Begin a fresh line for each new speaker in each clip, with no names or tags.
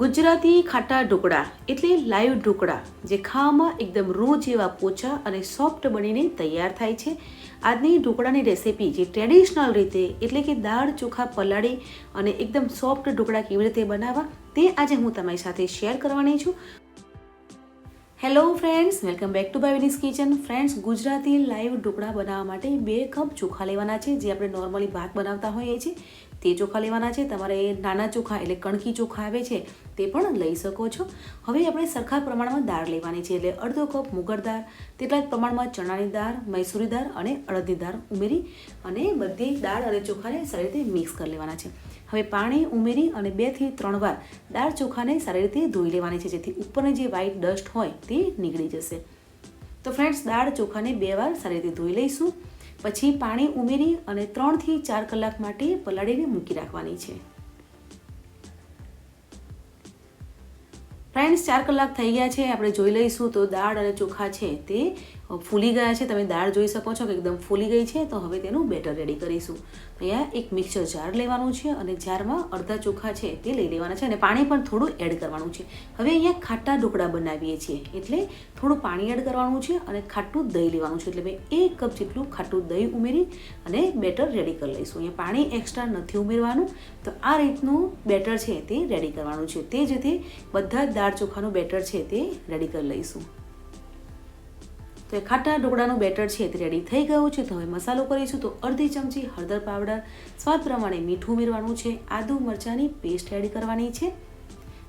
ગુજરાતી ખાટા ઢોકળા એટલે લાઈવ ઢોકળા, જે ખાવામાં એકદમ રૂ જેવા પોચા અને સોફ્ટ બનીને તૈયાર થાય છે. આજની ઢોકળાની રેસિપી જે ટ્રેડિશનલ રીતે, એટલે કે દાળ ચોખા પલાળી અને એકદમ સોફ્ટ ઢોકળા કેવી રીતે બનાવવા, તે આજે હું તમારી સાથે શેર કરવાની છું. Hello friends welcome back to બાયવિનીસ kitchen friends Gujarati live dhokla બનાવવા માટે બે કપ ચોખા લેવાના છે, જે આપણે નોર્મલી ભાત બનાવતા હોઈએ છીએ. તે ચોખા લેવાના છે. તમારે નાના ચોખા એટલે કણકી ચોખા આવે છે, તે પણ લઈ શકો છો. હવે આપણે સરખા પ્રમાણમાં દાળ લેવાની છે, એટલે અડધો કપ મુગર દાળ, તેટલા જ પ્રમાણમાં ચણાની દાળ, મૈસૂરી દાળ અને અડદની દાળ ઉમેરી અને બધી દાળ અને ચોખાને સારી રીતે મિક્સ કરી લેવાના છે. હવે પાણી ઉમેરી અને બેથી ત્રણ વાર દાળ ચોખાને સારી રીતે ધોઈ લેવાની છે, જેથી ઉપરની જે વ્હાઇટ ડસ્ટ હોય તે નીકળી જશે. તો ફ્રેન્ડ્સ દાળ ચોખાને બે વાર સારી રીતે ધોઈ લઈશું. પછી પાણી ઉમેરી અને ત્રણથી ચાર કલાક માટે પલાળીને મૂકી રાખવાની છે. ફ્રેન્ડ્સ ચાર કલાક થઈ ગયા છે, આપણે જોઈ લઈશું તો દાળ અને ચોખા છે તે ફૂલી ગયા છે. તમે દાળ જોઈ શકો છો કે એકદમ ફૂલી ગઈ છે. તો હવે તેનું બેટર રેડી કરીશું. અહીંયા એક મિક્સર જાર લેવાનું છે અને જારમાં અડધા ચોખા છે તે લઈ લેવાના છે અને પાણી પણ થોડું એડ કરવાનું છે. હવે અહીંયા ખાટા ઢોકળા બનાવીએ છીએ. એટલે થોડું પાણી એડ કરવાનું છે અને ખાટું દહીં લેવાનું છે. એટલે મેં એક કપ જેટલું ખાટું દહીં ઉમેરી અને બેટર રેડી કરી લઈશું. અહીંયા પાણી એક્સ્ટ્રા નથી ઉમેરવાનું. તો આ રીતનું બેટર છે તે રેડી કરવાનું છે. તે જેથી બધા દાળ ચોખાનું બેટર છે તે રેડી કરી લઈશું. તો એ ખાટા ઢોકળાનું બેટર છે, તે રેડી થઈ ગયું છે. તો હવે મસાલો કરીશું તો અડધી ચમચી હળદર પાવડર. સ્વાદ પ્રમાણે મીઠું ઉમેરવાનું છે. આદુ મરચાંની પેસ્ટ એડ કરવાની છે.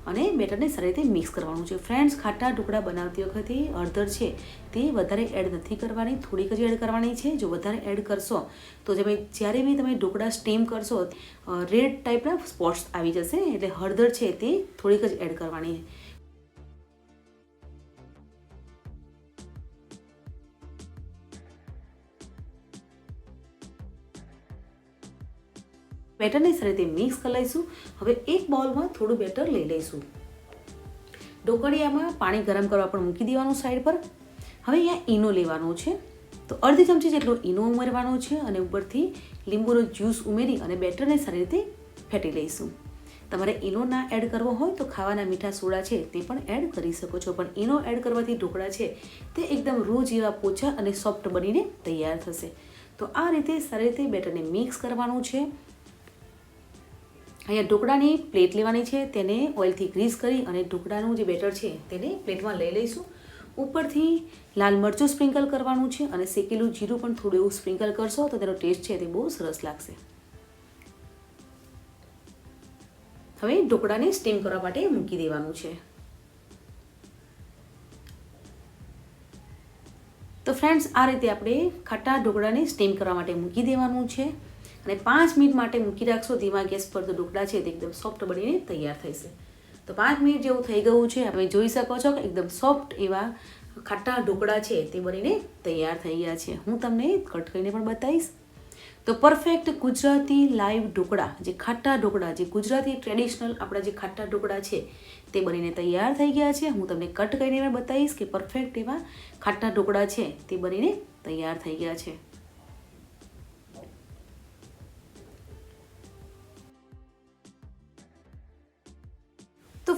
અને બેટરને સારી રીતે મિક્સ કરવાનું છે. ફ્રેન્ડ્સ ખાટા ઢોકળા બનાવતી વખતે હળદર છે, તે વધારે એડ નથી કરવાની. થોડીક જ એડ કરવાની છે. જો વધારે એડ કરશો, તો તમે જ્યારે બી તમે ઢોકળા સ્ટીમ કરશો રેડ ટાઈપના સ્પોટ્સ આવી જશે. એટલે હળદર છે, તે થોડીક જ એડ કરવાની બેટરને સારી રીતે મિક્સ કરી લઈશું. હવે એક બાઉલમાં થોડું બેટર લઈ લઈશું. ઢોકળિયામાં પાણી ગરમ કરવા પણ મૂકી દેવાનું સાઈડ પર. હવે અહીંયા ઈનો લેવાનો છે. તો અડધી ચમચી જેટલો ઈનો ઉમેરવાનો છે અને ઉપરથી લીંબુનો જ્યુસ ઉમેરી અને બેટરને સારી રીતે ફેટી લઈશું. તમારે ઈનો ના એડ કરવો હોય તો ખાવાના મીઠા સોડા છે તે પણ એડ કરી શકો છો. પણ ઈનો એડ કરવાથી ઢોકળા છે તે એકદમ રૂ જેવા પોચા અને સોફ્ટ બનીને તૈયાર થશે. તો આ રીતે સારી રીતે બેટરને મિક્સ કરવાનું છે. અહીંયા ઢોકળાની પ્લેટ લેવાની છે, તેને ઓઇલથી ગ્રીસ કરી અને ઢોકળાનું જે બેટર છે, તેને પ્લેટમાં લઈ લઈશું. ઉપરથી લાલ મરચું સ્પ્રિંકલ કરવાનું છે અને શેકેલું જીરું પણ થોડું એવું સ્પ્રિંકલ કરશો તો તેનો ટેસ્ટ છે તે બહુ સરસ લાગશે. હવે ઢોકળાને સ્ટીમ કરવા માટે મૂકી દેવાનું છે. તો ફ્રેન્ડ્સ, આ રીતે આપણે ખાટા ઢોકળાને સ્ટીમ કરવા માટે મૂકી દેવાનું છે. અને પાંચ મિનિટ માટે મૂકી રાખશો, ધીમા ગેસ પર તો ઢોકળા છે તે એકદમ સોફ્ટ બનીને તૈયાર થશે તો પાંચ મિનિટ જેવું થઈ ગયું છે, તમે જોઈ શકો છો કે એકદમ સોફ્ટ એવા ખાટા ઢોકળા છે તે બનીને તૈયાર થઈ ગયા છે. હું તમને કટ કરીને પણ બતાવીશ. તો પરફેક્ટ ગુજરાતી લાઈવ ઢોકળા, જે ખાટા ઢોકળા, જે ગુજરાતી ટ્રેડિશનલ આપણા જે ખાટા ઢોકળા છે તે બનીને તૈયાર થઈ ગયા છે. હું તમને કટ કરીને પણ બતાવીશ કે પરફેક્ટ એવા ખાટા ઢોકળા છે તે બનીને તૈયાર થઈ ગયા છે.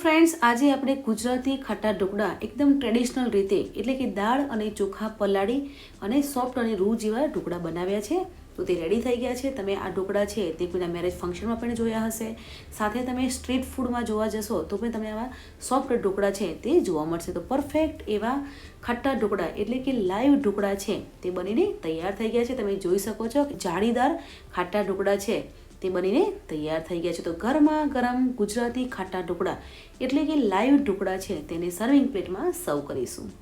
ફ્રેન્ડ્સ આજે આપણે ગુજરાતી ખાટા ઢોકળા એકદમ ટ્રેડિશનલ રીતે, એટલે કે દાળ અને ચોખા પલાળી અને સોફ્ટ અને રૂ જેવા ઢોકળા બનાવ્યા છે. તો તે રેડી થઈ ગયા છે. તમે આ ઢોકળા છે તે કોઈના મેરેજ ફંક્શનમાં પણ જોયા હશે. સાથે તમે સ્ટ્રીટ ફૂડમાં જોવા જશો તો પણ તમે આવા સોફ્ટ ઢોકળા છે તે જોવા મળશે. તો પરફેક્ટ એવા ખાટા ઢોકળા, એટલે કે લાઈવ ઢોકળા છે તે બનીને તૈયાર થઈ ગયા છે. તમે જોઈ શકો છો જાળીદાર ખાટા ઢોકળા છે. તે બનીને તૈયાર થઈ ગયા છે. તો ગરમા ગરમ ગુજરાતી ખાટા ઢોકળા એટલે કે લાઈવ ઢોકળા છે તેને સર્વિંગ પ્લેટમાં સર્વ કરીશું.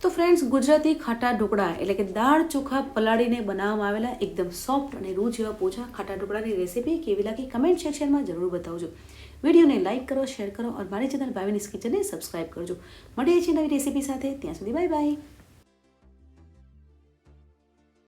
તો ફ્રેન્ડ્સ ગુજરાતી ખાટા ઢોકળા એટલે કે દાળ ચોખા પલાળીને બનાવવામાં આવેલા એકદમ સોફ્ટ અને રૂ જેવા પોચા ખાટા ઢોકળાની રેસીપી કેવી લાગી કમેન્ટ સેક્શનમાં જરૂર બતાવજો. વિડીયોને લાઇક કરો શેર કરો અને મારી ચેનલ ભાવિનીસ કિચનને સબસ્ક્રાઇબ કરજો. મળીએ છીએ નવી રેસીપી સાથે. ત્યાં સુધી બાય બાય